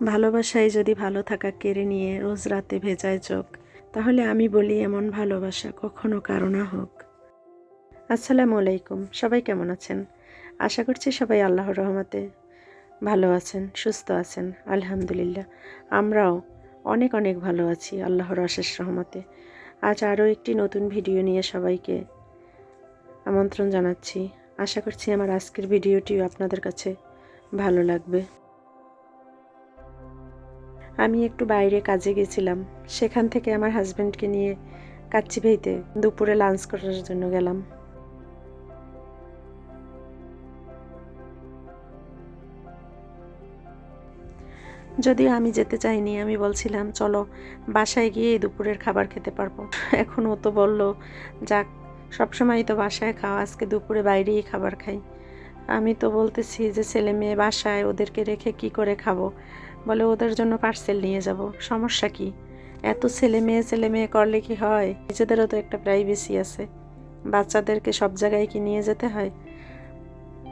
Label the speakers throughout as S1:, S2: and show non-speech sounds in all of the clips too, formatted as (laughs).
S1: ভালোবাসায় যদি ভালো থাকা কেড়ে নিয়ে রোজ রাতে ভেজায় চোখ, তাহলে আমি বলি এমন ভালোবাসা কখনো কারও না হোক। আসসালামু আলাইকুম, সবাই কেমন আছেন? আশা করছি সবাই আল্লাহর রহমতে ভালো আছেন, সুস্থ আছেন, আলহামদুলিল্লাহ। আমরাও অনেক অনেক ভালো আছি, আল্লাহর অশেষ রহমতে। আজ আরও একটি নতুন ভিডিও নিয়ে সবাইকে আমন্ত্রণ জানাচ্ছি। আশা করছি আমার আজকের ভিডিওটিও আপনাদের কাছে ভালো লাগবে। আমি একটু বাইরে কাজে গেছিলাম। সেখান থেকে আমার হাজব্যান্ডকে নিয়ে কাচ্চিভেইতে দুপুরে লাঞ্চ করার জন্য গেলাম। যদিও আমি যেতে চাইনি, আমি বলছিলাম, চলো, বাসায় গিয়ে দুপুরের খাবার খেতে পারব। এখন ও তো বলল, যাক সবসময় তো বাসায় খাওয়া আজকে দুপুরে বাইরেই খাবার খাই। আমি তো বলতেছি যে, ছেলে মেয়ে বাসায়, ওদেরকে রেখে কি করে খাব? বলে, ওদের জন্য পার্সেল নিয়ে যাব। সমস্যা কি? এত ছেলে মেয়ে ছেলে মেয়ে করলে কি হয়? নিজেদেরও তো একটা প্রাইভেসি আছে। বাচ্চাদেরকে সব জায়গায় কি নিয়ে যেতে হয়?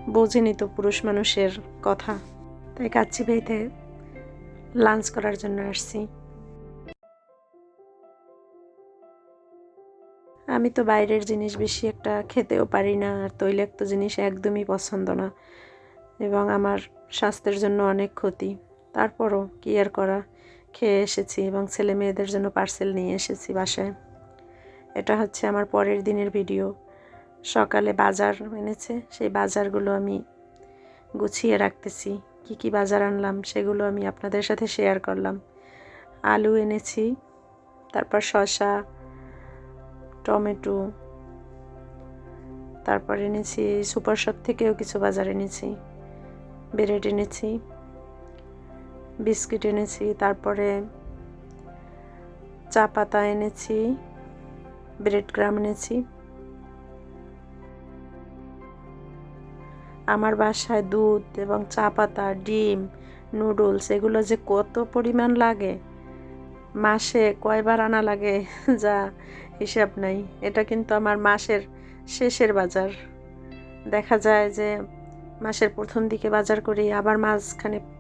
S1: বোঝেনি তো পুরুষ মানুষের কথা। তাই কাচ্চি বেইতে লাঞ্চ করার জন্য আসছি। আমি তো বাইরের জিনিস বেশি একটা খেতেও পারি না, আর তৈলাক্ত জিনিস একদমই পছন্দ না। এবং আমার স্বাস্থ্যের জন্য অনেক ক্ষতি। তারপরও কি আর করা? খেয়ে এসেছি এবং ছেলে মেয়েদের জন্য পার্সেল নিয়ে এসেছি বাসায়। এটা হচ্ছে আমার পরের দিনের ভিডিও। সকালে বাজার এনেছে, সেই বাজারগুলো আমি গুছিয়ে রাখতেছি। কি কি বাজার আনলাম সেগুলো আমি আপনাদের সাথে শেয়ার করলাম। আলু এনেছি, তারপর শসা, টমেটো, তারপর এনেছি সুপার শপ থেকেও কিছু বাজার এনেছি। ব্রেড এনেছি। বিস্কিট এনেছি, তারপরে চা পাতা এনেছি, ব্রেড গ্রাম এনেছি। আমার বাসায় দুধ এবং চা পাতা, ডিম, নুডলস এগুলো যে কত পরিমাণ লাগে, মাসে কয়বার আনা লাগে, (laughs) যা হিসাব নাই। এটা কিন্তু আমার মাসের শেষের বাজার। দেখা যায় যে মাসের প্রথম দিকে বাজার করি, আবার মাঝখানে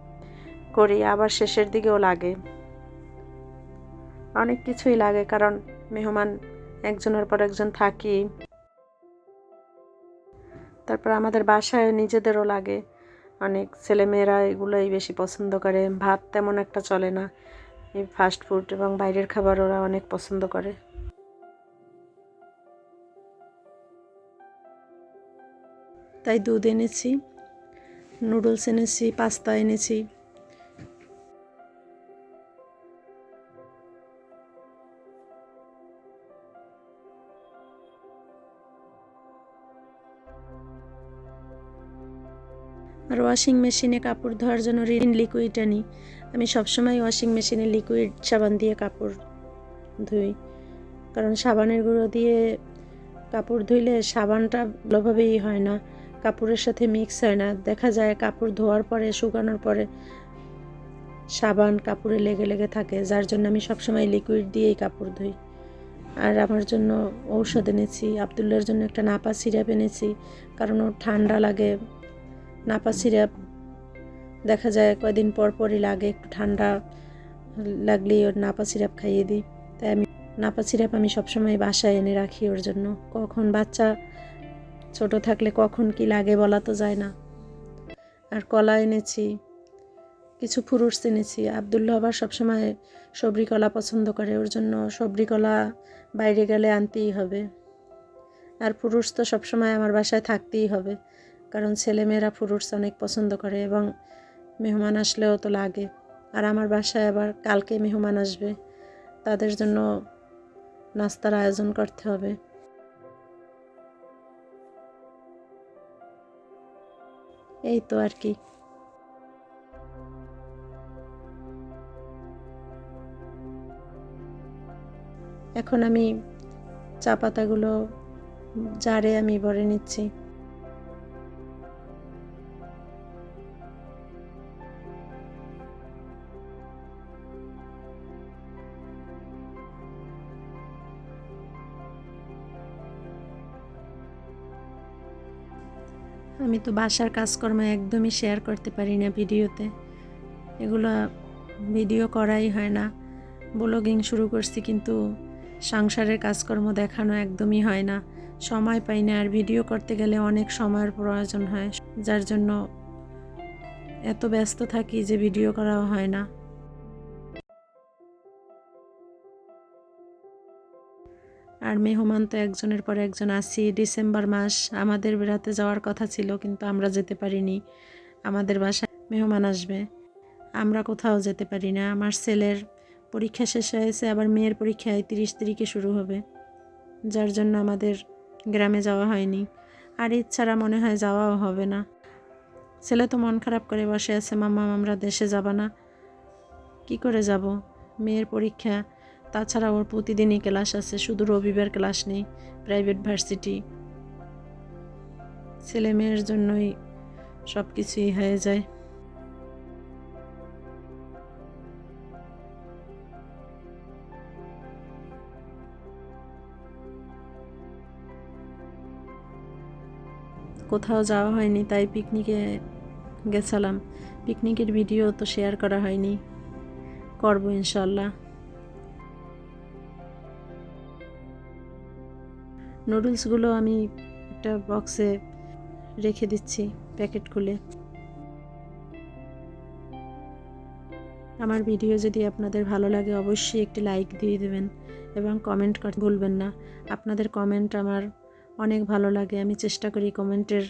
S1: করি, আবার শেষের দিকেও লাগে। অনেক কিছুই লাগে, কারণ মেহমান একজনের পর একজন থাকি। তারপর আমাদের বাসায় নিজেদেরও লাগে। অনেক ছেলেমেয়েরা এগুলোই বেশি পছন্দ করে। ভাত তেমন একটা চলে না। এই ফাস্ট ফুড এবং বাইরের খাবার ওরা অনেক পছন্দ করে। তাই দুধ এনেছি, নুডলস এনেছি, পাস্তা এনেছি। ওয়াশিং মেশিনে কাপড় ধোয়ার জন্য রিন লিকুইড আনি আমি সবসময় ওয়াশিং মেশিনে লিকুইড সাবান দিয়ে কাপড় ধুই। কারণ সাবানের গুঁড়ো দিয়ে কাপড় ধুইলে সাবানটা ভালোভাবেই হয় না, কাপড়ের সাথে মিক্স হয় না। দেখা যায় কাপড় ধোয়ার পরে, শুকানোর পরে সাবান কাপড়ে লেগে লেগে থাকে, যার জন্য আমি সবসময় লিকুইড দিয়েই কাপড় ধুই। আর আমার জন্য ঔষধ এনেছি আবদুল্লার জন্য একটা নাপা সিরাপ এনেছি, কারণ ওর ঠান্ডা লাগে। নাপা সিরাপ দেখা যায় কয়দিন পর পরই লাগে, একটু ঠান্ডা লাগলেই ওর নাপা সিরাপ খাইয়ে দিই। তাই আমি নাপা সিরাপ আমি সবসময় বাসায় এনে রাখি ওর জন্য। কখন বাচ্চা ছোট থাকলে কখন কি লাগে বলা তো যায় না। আর কলা এনেছি, কিছু ফ্রুটস এনেছি। আবদুল্লা আবার সবসময় সবরি কলা পছন্দ করে, ওর জন্য সবরি কলা বাইরে গেলে আনতেই হবে। আর ফ্রুটস তো সবসময় আমার বাসায় থাকতেই হবে। কারণ ছেলেমেয়েরা ফ্রুটস অনেক পছন্দ করে এবং মেহমান আসলেও তো লাগে। আর আমার বাসায় আবার কালকে মেহমান আসবে। তাদের জন্য নাস্তার আয়োজন করতে হবে। এই তো আর কি। এখন আমি চা পাতাগুলো জারে আমি ভরে নিচ্ছি। আমি তো বাসার কাজকর্ম একদমই শেয়ার করতে পারি না ভিডিওতে। এগুলো ভিডিও করাই হয় না। ব্লগিং শুরু করছি কিন্তু সংসারের কাজকর্ম দেখানো একদমই হয় না। সময় পাই না আর ভিডিও করতে গেলে অনেক সময়ের প্রয়োজন হয়। যার জন্য এত ব্যস্ত থাকি যে ভিডিও করাও হয় না। আর মেহমান তো একজনের পর একজন আসি ডিসেম্বর মাস, আমাদের বেড়াতে যাওয়ার কথা ছিল কিন্তু আমরা যেতে পারিনি। আমাদের বাসায় মেহমান আসবে। আমরা কোথাও যেতে পারি না। আমার ছেলের পরীক্ষা শেষ হয়েছে, আবার মেয়ের পরীক্ষা তিরিশ তারিখে শুরু হবে। যার জন্য আমাদের গ্রামে যাওয়া হয়নি। আর ইচ্ছারা মনে হয় যাওয়াও হবে না। ছেলে তো মন খারাপ করে বসে আছে, মাম্মা, আমরা দেশে যাব না। কি করে যাব? মেয়ের পরীক্ষা তাছাড়া ওর প্রতিদিনই ক্লাস আছে, শুধু রবিবার ক্লাস নেই প্রাইভেট ভার্সিটি ছেলে মেয়ের জন্যই সব কিছুই হয়ে যায়। কোথাও যাওয়া হয়নি, তাই পিকনিকে গেছিলাম। পিকনিকের ভিডিও তো শেয়ার করা হয়নি। করব ইনশাল্লাহ। নুডলসগুলো আমি একটা বক্সে রেখে দিচ্ছি প্যাকেট খুলে। আমার ভিডিও যদি আপনাদের ভালো লাগে, অবশ্যই একটি লাইক দিয়ে দেবেন এবং কমেন্ট ভুলবেন না। আপনাদের কমেন্ট আমার অনেক ভালো লাগে, আমি চেষ্টা করি কমেন্টের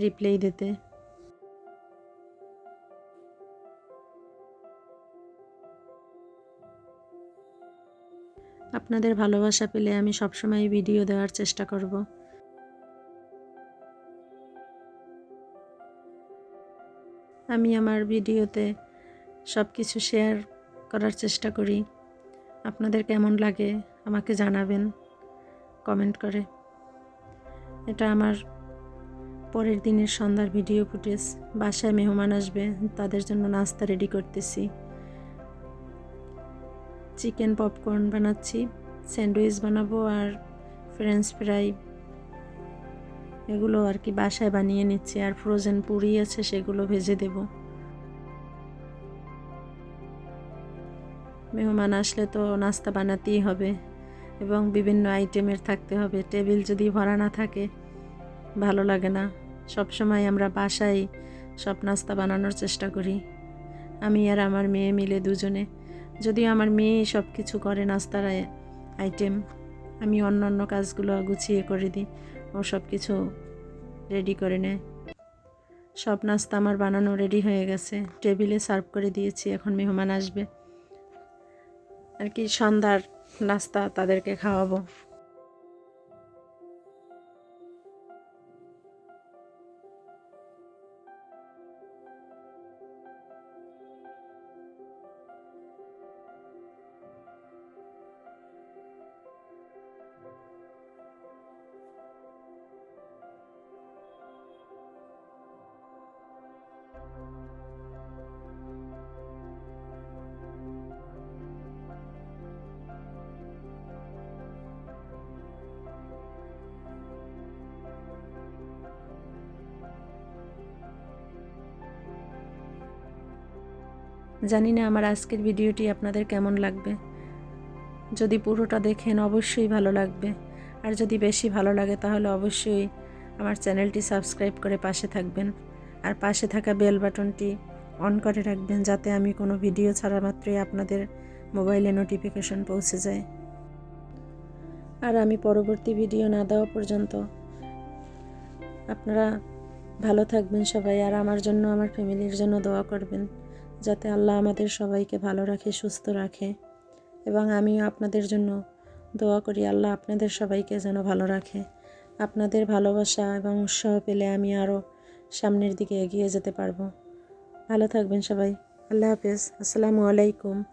S1: রিপ্লাই দিতে। আপনাদের ভালোবাসা পেলে আমি সবসময় ভিডিও দেওয়ার চেষ্টা করব। আমি আমার ভিডিওতে সব কিছু শেয়ার করার চেষ্টা করি। আপনাদের কেমন লাগে আমাকে জানাবেন কমেন্ট করে। এটা আমার পরের দিনের সন্ধ্যার ভিডিও ফুটেজ। বাসায় মেহমান আসবে, তাদের জন্য নাস্তা রেডি করতেছি। চিকেন পপকর্ন বানাচ্ছি। স্যান্ডউইচ বানাবো আর ফ্রেঞ্চ ফ্রাই, এগুলো আর কি বাসায় বানিয়ে নিচ্ছি। আর ফ্রোজেন পুরি আছে, সেগুলো ভেজে দেব। মেহমান আসলে তো নাস্তা বানাতেই হবে এবং বিভিন্ন আইটেমের থাকতে হবে। টেবিল যদি ভরা না থাকে, ভালো লাগে না। সব সময় আমরা বাসায় সব নাস্তা বানানোর চেষ্টা করি। আমি আর আমার মেয়ে মিলে দুজনে। যদিও আমার মেয়ে সব কিছু করে নাস্তার আইটেম, আমি অন্য অন্য কাজগুলো গুছিয়ে করে দিই। ও সব কিছু রেডি করে নেয়। সব নাস্তা আমার বানানো রেডি হয়ে গেছে। টেবিলে সার্ভ করে দিয়েছি, এখন মেহমান আসবে। আর কি সন্ধ্যার নাস্তা তাদেরকে খাওয়াবো। জানি না আমার আজকের ভিডিওটি আপনাদের কেমন লাগবে। যদি পুরোটা দেখেন অবশ্যই ভালো লাগবে। আর যদি বেশি ভালো লাগে তাহলে অবশ্যই আমার চ্যানেলটি সাবস্ক্রাইব করে পাশে থাকবেন। আর পাশে থাকা বেল বাটনটি অন করে রাখবেন যাতে আমি কোনো ভিডিও ছাড়া মাত্রই আপনাদের মোবাইলে নোটিফিকেশন পৌঁছে যায়। আর আমি পরবর্তী ভিডিও না দেওয়া পর্যন্ত আপনারা ভালো থাকবেন সবাই, আর আমার জন্য, আমার ফ্যামিলির জন্য দোয়া করবেন। যাতে আল্লাহ আমাদের সবাইকে ভালো রাখে, সুস্থ রাখে। এবং আমিও আপনাদের জন্য দোয়া করি, আল্লাহ আপনাদের সবাইকে যেন ভালো রাখে। আপনাদের ভালোবাসা এবং উৎসাহ পেলে আমি আরও সামনের দিকে এগিয়ে যেতে পারব। ভালো থাকবেন সবাই। আল্লাহ হাফেজ। আসসালামু আলাইকুম।